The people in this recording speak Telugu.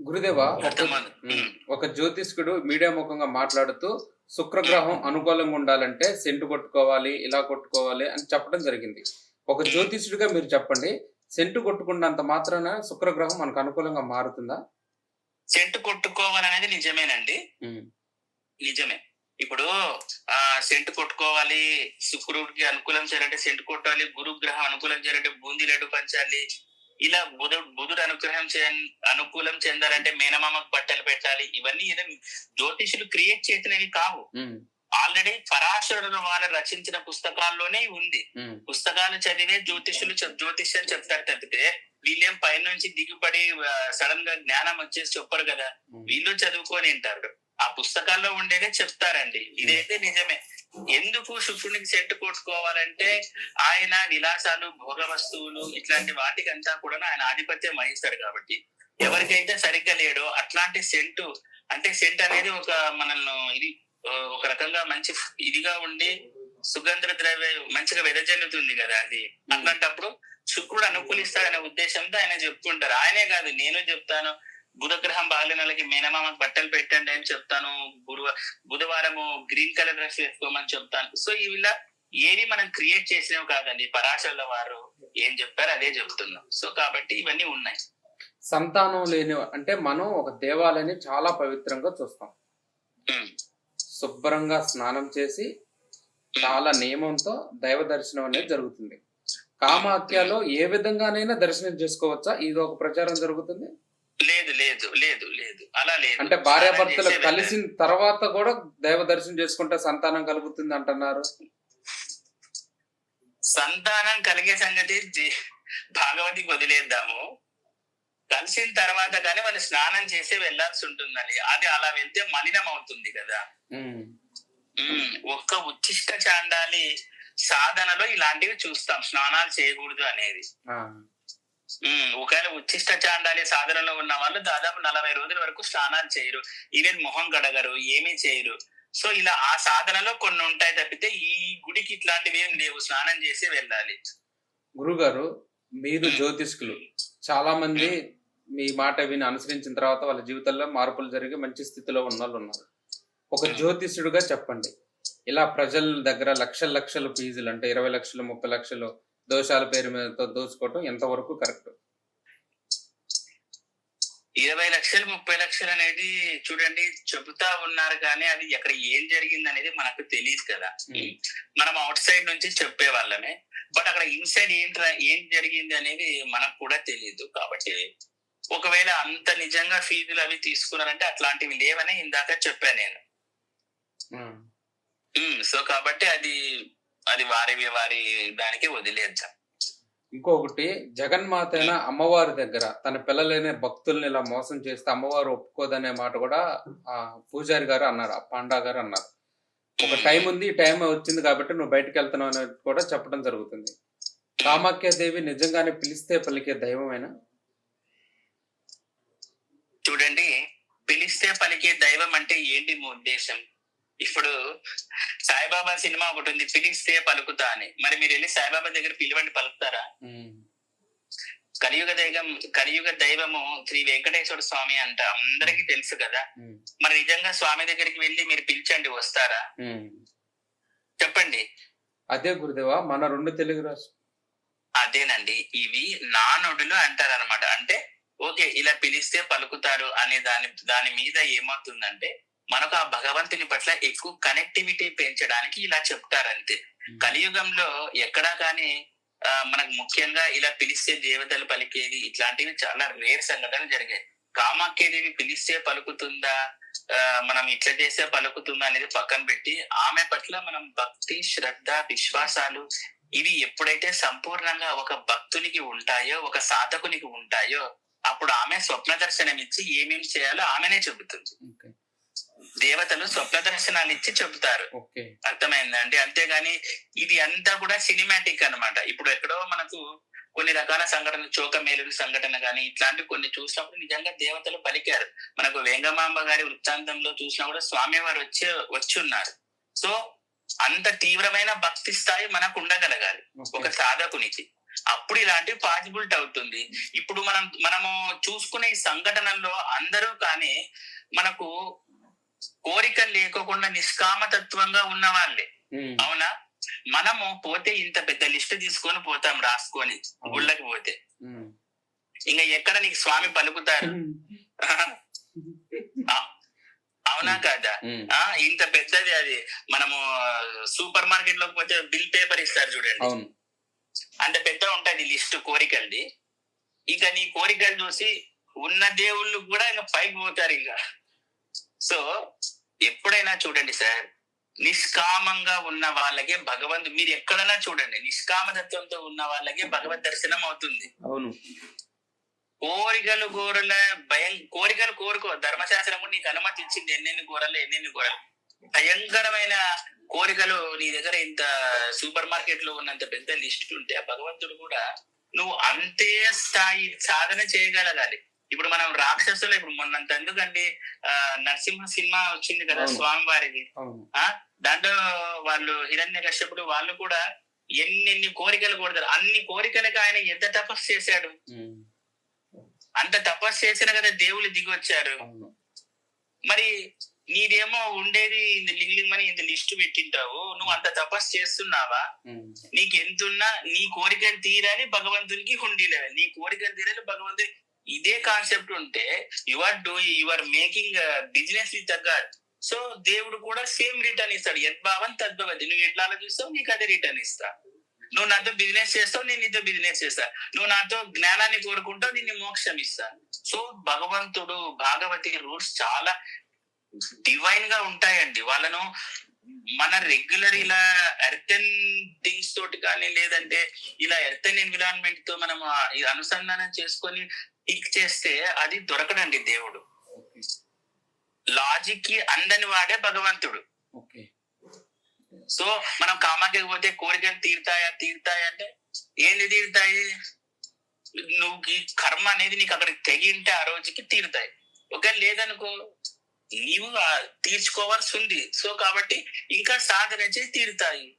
గురుదేవా ఒక జ్యోతిష్కుడు మీడియా ముఖంగా మాట్లాడుతూ శుక్రగ్రహం అనుకూలంగా ఉండాలంటే సెంటు కొట్టుకోవాలి ఇలా కొట్టుకోవాలి అని చెప్పడం జరిగింది. ఒక జ్యోతిష్యుడిగా మీరు చెప్పండి సెంటు కొట్టుకున్నంత మాత్రాన శుక్రగ్రహం మనకు అనుకూలంగా మారుతుందా? సెంటు కొట్టుకోవాలనేది నిజమేనండి. నిజమే. ఇప్పుడు ఆ సెంటు కొట్టుకోవాలి శుక్రుడికి అనుకూలం చేయాలంటే సెంటు కొట్టాలి గురు గ్రహం అనుకూలం చేయాలంటే బూందీ లడ్డు పంచాలి ఇలా బుధుడు బుధుడు అనుగ్రహం చే అనుకూలం చెందాలంటే మేనమామకు బట్టలు పెట్టాలి. ఇవన్నీ ఏదో జ్యోతిషులు క్రియేట్ చేసినవి కావు. ఆల్రెడీ పరాశరుడు వాళ్ళు రచించిన పుస్తకాల్లోనే ఉంది. పుస్తకాలు చదివే జ్యోతిషులు జ్యోతిష్యం చెప్తారు తప్పితే వీళ్ళేం పైనుంచి దిగుబడి సడన్గా జ్ఞానం వచ్చేసి చెప్పరు కదా. వీళ్ళు చదువుకొని వింటారు ఆ పుస్తకాల్లో ఉండేదే చెప్తారండి. ఇదైతే నిజమే. ఎందుకు శుక్రునికి సెట్ కొట్టుకోవాలంటే ఆయన విలాసాలు భోగ వస్తువులు ఇట్లాంటి వాటికంతా కూడా ఆయన ఆధిపత్యం వహిస్తాడు కాబట్టి. ఎవరికైతే సరిగ్గా లేడో అట్లాంటి సెంటు అంటే సెంట్ అనేది ఒక మనల్ని ఇది ఒక రకంగా మంచి ఇదిగా ఉండి సుగంధ ద్రవ్య మంచిగా వెదజల్లుతుంది కదా అది. అట్లాంటప్పుడు శుక్రుడు అనుకూలిస్తాడనే ఉద్దేశంతో ఆయన చెప్పుకుంటారు ఆయనే కాదు నేను చెప్తాను. బుధగ్రహం బాగాలేని వాళ్ళకి మేనమామకు బట్టలు పెట్టండి అని చెప్తాను. గురువ బుధవారము గ్రీన్ కలర్ డ్రెస్ వేసుకోమని చెప్తాను. సో ఇలా ఏది మనం క్రియేట్ చేసినవి కాదండి. పరాశరుల వారు ఏం చెప్పారు అదే చెప్తున్నాం. సో కాబట్టి ఇవన్నీ ఉన్నాయి. సంతానం లేని అంటే మనం ఒక దేవాలయాన్ని చాలా పవిత్రంగా చూస్తాం. శుభ్రంగా స్నానం చేసి చాలా నియమంతో దైవ దర్శనం అనేది జరుగుతుంది. కామాఖ్యలో ఏ విధంగానైనా దర్శనం చేసుకోవచ్చా? ఇది ఒక ప్రచారం జరుగుతుంది. లేదు లేదు లేదు లేదు. అలా లేదు. అంటే భార్యాభర్తలు కలిసిన తర్వాత కూడా దైవ దర్శనం చేసుకుంటే సంతానం కలుగుతుంది అంటున్నారు. సంతానం కలిగే సంగతి భాగవతికి వదిలేద్దాము. కలిసిన తర్వాత కానీ వాళ్ళు స్నానం చేసి వెళ్ళాల్సి ఉంటుందండి. అది అలా వెళ్తే మలినం అవుతుంది కదా ఒక్క ఉచ్చిష్ట చాండాలి సాధనలో ఇలాంటివి చూస్తాం. స్నానాలు చేయకూడదు అనేది. ఒకవేళ ఉచ్చిష్ట చాండాలి సాధనలో ఉన్న వాళ్ళు దాదాపు నలభై రోజుల వరకు స్నానాలు చేయరు. ఈవెన్ మొహం కడగరు ఏమీ చేయరు. సో ఇలా ఆ సాధనలో కొన్ని ఉంటాయి తప్పితే ఈ గుడికి ఇట్లాంటివి ఏం లేవు. స్నానం చేసి వెళ్ళాలి. గురుగారు మీరు జ్యోతిష్కులు. చాలా మంది మీ మాట విని అనుసరించిన తర్వాత వాళ్ళ జీవితంలో మార్పులు జరిగి మంచి స్థితిలో ఉన్న వాళ్ళు ఉన్నారు. ఒక జ్యోతిష్యుడిగా చెప్పండి. ఇలా ప్రజల దగ్గర లక్షల లక్షల ఫీజులు అంటే ఇరవై లక్షలు ముప్పై లక్షలు దోషాల పేరు మీద దోచుకోవటం ఎంతవరకు కరెక్ట్? ఇరవై లక్షలు ముప్పై లక్షలు అనేది చూడండి చెబుతా ఉన్నారు కానీ అది ఎక్కడ ఏం జరిగింది అనేది మనకు తెలియదు కదా. మనం అవుట్ సైడ్ నుంచి చెప్పే వాళ్ళమే. బట్ అక్కడ ఇన్సైడ్ ఏంటి ఏం జరిగింది అనేది మనకు కూడా తెలియదు కాబట్టి ఒకవేళ అంత నిజంగా ఫీజులు అవి తీసుకున్నారంటే అట్లాంటివి లేవని ఇందాక చెప్పాను నేను. సో కాబట్టి అది అది వారి వారి దానికి వదిలేద్దాం ఇంకొకటి జగన్మాత అయిన అమ్మవారి దగ్గర తన పిల్లలైన భక్తుల్ని ఇలా మోసం చేస్తే అమ్మవారు ఒప్పుకోదనే మాట కూడా ఆ పూజారి గారు అన్నారు ఆ పాండా గారు అన్నారు. ఒక టైం ఉంది ఈ టైం వచ్చింది కాబట్టి నువ్వు బయటకు వెళ్తున్నావు అనేది కూడా చెప్పడం జరుగుతుంది. కామాఖ్య దేవి నిజంగానే పిలిస్తే పలికే దైవమేనా? చూడండి పిలిస్తే పలికే దైవం అంటే ఏంటి మీ ఉద్దేశం? ఇప్పుడు సాయిబాబా సినిమా ఒకటి ఉంది పిలిస్తే పలుకుతా అని. మరి మీరు వెళ్ళి సాయిబాబా దగ్గర పిలవండి పలుకుతారా? కలియుగ దైవం కలియుగ దైవము శ్రీ వెంకటేశ్వర స్వామి అంట అందరికీ తెలుసు కదా. మరి నిజంగా స్వామి దగ్గరికి వెళ్ళి మీరు పిలిచండి వస్తారా. చెప్పండి. అదే గురుదేవా మన రెండు తెలుగు రాష్ట్ర అదేనండి ఇవి నానుడులు అంటారు అనమాట అంటే ఓకే ఇలా పిలిస్తే పలుకుతారు అనే దాని దాని మీద ఏమవుతుందంటే మనకు ఆ భగవంతుని పట్ల ఎక్కువ కనెక్టివిటీ పెంచడానికి ఇలా చెప్తారంతే. కలియుగంలో ఎక్కడా కానీ మనకు ముఖ్యంగా ఇలా పిలిస్తే దేవతలు పలికేది ఇట్లాంటివి చాలా రేర్ సంఘటనలు జరిగాయి. కామాఖ్యదేవి పిలిస్తే పలుకుతుందా? ఆ, మనం ఇట్లా చేస్తే పలుకుతుందా అనేది పక్కన పెట్టి ఆమె పట్ల మనం భక్తి శ్రద్ధ విశ్వాసాలు ఇవి ఎప్పుడైతే సంపూర్ణంగా ఒక భక్తునికి ఉంటాయో ఒక సాధకునికి ఉంటాయో అప్పుడు ఆమె స్వప్న దర్శనం ఇచ్చి ఏమేమి చేయాలో ఆమెనే చెబుతుంది. దేవతలు స్వప్న దర్శనాలు ఇచ్చి చెబుతారు అర్థమైందండి అంతేగాని ఇది అంతా కూడా సినిమాటిక్ అన్నమాట. ఇప్పుడు ఎక్కడో మనకు కొన్ని రకాల సంఘటనలు చోక మేలుడు సంఘటన గాని ఇట్లాంటి కొన్ని చూసినప్పుడు నిజంగా దేవతలు పలికారు. మనకు వేంగమాంబ గారి వృత్తాంతంలో చూసినా కూడా స్వామి వారు వచ్చి వచ్చి ఉన్నారు సో అంత తీవ్రమైన భక్తి స్థాయి మనకు ఉండగలగాలి. ఒక సాధకునికి. అప్పుడు ఇలాంటివి పాసిబిలిటీ అవుతుంది. ఇప్పుడు మనం మనము చూసుకునే ఈ సంఘటనల్లో అందరూ కానీ మనకు కోరిక లేకోకుండా నిష్కామతత్వంగా ఉన్న వాళ్ళే. అవునా? మనము పోతే ఇంత పెద్ద లిస్ట్ తీసుకొని పోతాం రాసుకొని గుళ్ళకి పోతే. ఇంకా ఎక్కడ నీకు స్వామి పలుకుతారు? అవునా కాదా? ఆ ఇంత పెద్దది అది. మనము సూపర్ మార్కెట్లోకి పోతే బిల్ పేపర్ ఇస్తారు చూడండి. అంత పెద్ద ఉంటది లిస్ట్ కోరికలది. ఇక నీ కోరికలు చూసి ఉన్న దేవుళ్ళు కూడా ఇంకా పైకి పోతారు ఇంకా. సో ఎప్పుడైనా చూడండి సార్ నిష్కామంగా ఉన్న వాళ్ళకే భగవంతు మీరు ఎక్కడైనా చూడండి నిష్కామతత్వంతో ఉన్న వాళ్ళకే భగవద్ దర్శనం అవుతుంది. అవును. కోరికలు కోరల భయం కోరికలు కోరుకో. ధర్మశాస్త్రం కూడా నీకు అనుమతి ఇచ్చింది ఎన్నెన్ని కోరలు ఎన్నెన్ని కోరలు. భయంకరమైన కోరికలు నీ దగ్గర ఇంత సూపర్ మార్కెట్లో ఉన్నంత పెద్ద లిస్ట్ ఉంటే ఆ భగవంతుడు కూడా నువ్వు అంతే స్థాయి సాధన చేయగలగాలి. ఇప్పుడు మనం రాక్షసులు ఇప్పుడు మొన్నంత ఎందుకండి ఆ నరసింహ సినిమా వచ్చింది కదా అవును. ఆ దాంట్లో వాళ్ళు హిరణ్య కశ్యపుడు వాళ్ళు కూడా ఎన్నెన్ని కోరికలు కొడతారు అన్ని కోరికలకు ఆయన ఎంత తపస్సు చేశాడు. అంత తపస్సు చేసిన కదా దేవుళ్ళు దిగి వచ్చారు అవును. మరి నీదేమో ఉండేది ఇంత లింగ్ అని ఇంత లిస్టు పెట్టింటావు. నువ్వు అంత తపస్సు చేస్తున్నావా? నీకు ఎంతున్నా నీ కోరికలు తీరాలి భగవంతునికి హుండీలే నీ కోరికలు తీరాలి భగవంతుని ఇదే కాన్సెప్ట్ ఉంటే you are do you are making business with God so దేవుడు కూడా సేమ్ రిటర్న్ ఇస్తాడు. యద్భావం తద్భవతి నువ్వు ఎట్లా ఆలోచిస్తావు? నీకు అదే రిటర్న్ ఇస్తా. నువ్వు నాతో బిజినెస్ చేస్తావు నేను నీతో బిజినెస్ చేస్తా. నువ్వు నాతో జ్ఞానాన్ని కోరుకుంటావు నేను మోక్షం ఇస్తా. సో భగవంతుడు భాగవతి రూల్స్ చాలా డివైన్గా ఉంటాయండి. వాళ్ళను మన రెగ్యులర్ ఇలా ఎర్తన్ థింగ్స్ తోటి కానీ లేదంటే ఇలా ఎర్తన్ ఎన్విరాన్మెంట్తో మనం అనుసంధానం చేసుకొని టిక్ చేస్తే అది దొరకడండి దేవుడు. లాజిక్కి అందని వాడే భగవంతుడు. సో మనం కామాకి పోతే కోరికలు తీరుతాయా తీరుతాయా అంటే ఏంది తీరుతాయి? నువ్వు కర్మ అనేది నీకు అక్కడికి తెగింటే ఆ రోజుకి తీరుతాయి. ఒకవేళ లేదనుకో నీవు తీర్చుకోవాల్సి ఉంది. సో కాబట్టి ఇంకా సాధన చేసి తీరుతాయి.